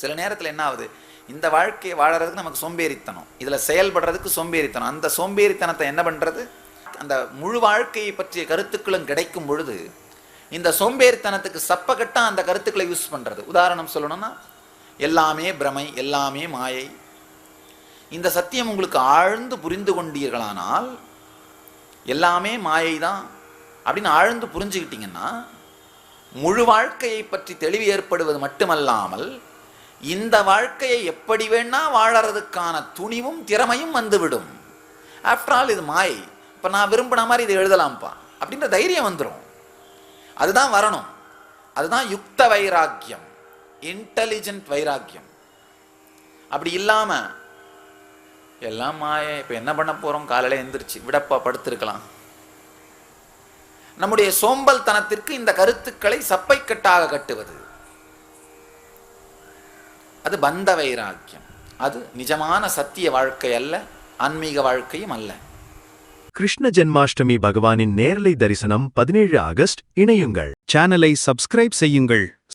சில நேரத்தில் என்ன ஆகுது? இந்த வாழ்க்கையை வாழறதுக்கு நமக்கு சோம்பேறித்தனம். இதில் செயல்படுறதுக்கு சோம்பேறித்தனம். அந்த சோம்பேறித்தனத்தை என்ன பண்ணுறது அந்த முழு வாழ்க்கையை பற்றிய கருத்துக்களும் கிடைக்கும் பொழுது இந்த சோம்பேறித்தனத்துக்கு சப்பகட்டாக அந்த கருத்துக்களை யூஸ் பண்ணுறது உதாரணம் சொல்லணும்னா எல்லாமே பிரமை எல்லாமே மாயை. இந்த சத்தியம் உங்களுக்கு ஆழ்ந்து புரிந்து கொண்டீர்களானால் எல்லாமே மாயை தான் அப்படின்னு ஆழ்ந்து புரிஞ்சுக்கிட்டீங்கன்னா முழு வாழ்க்கையை பற்றி தெளிவு ஏற்படுவது மட்டுமல்லாமல் இந்த வாழ்க்கையை எப்படி வேணா வாழறதுக்கான துணிவும் திறமையும் வந்துவிடும். ஆஃப்டர் ஆல் இது மாயை. இப்போ நான் விரும்பின மாதிரி இதை எழுதலாம்ப்பா. அப்படின்ற தைரியம் வந்துடும் அதுதான் வரணும். அதுதான் யுக்த வைராக்கியம். இன்டெலிஜென்ட் வைராக்கியம். அப்படி இல்லாமல் எல்லாம் மாய. இப்போ என்ன பண்ண போகிறோம் காலையில் எழுந்திரிச்சு விடப்பா படுத்திருக்கலாம். நம்முடைய சோம்பல் தனத்திற்கு இந்த கருத்துக்களை சப்பைக்கட்டாக கட்டுவது. அது பந்த வைராக்கியம். அது நிஜமான சத்திய வாழ்க்கை அல்ல ஆன்மீக வாழ்க்கையும் அல்ல. கிருஷ்ண ஜென்மாஷ்டமி பகவானின் நேரலை தரிசனம் பதினேழு ஆகஸ்ட் இணையுங்கள். சேனலை சப்ஸ்கிரைப் செய்யுங்கள்.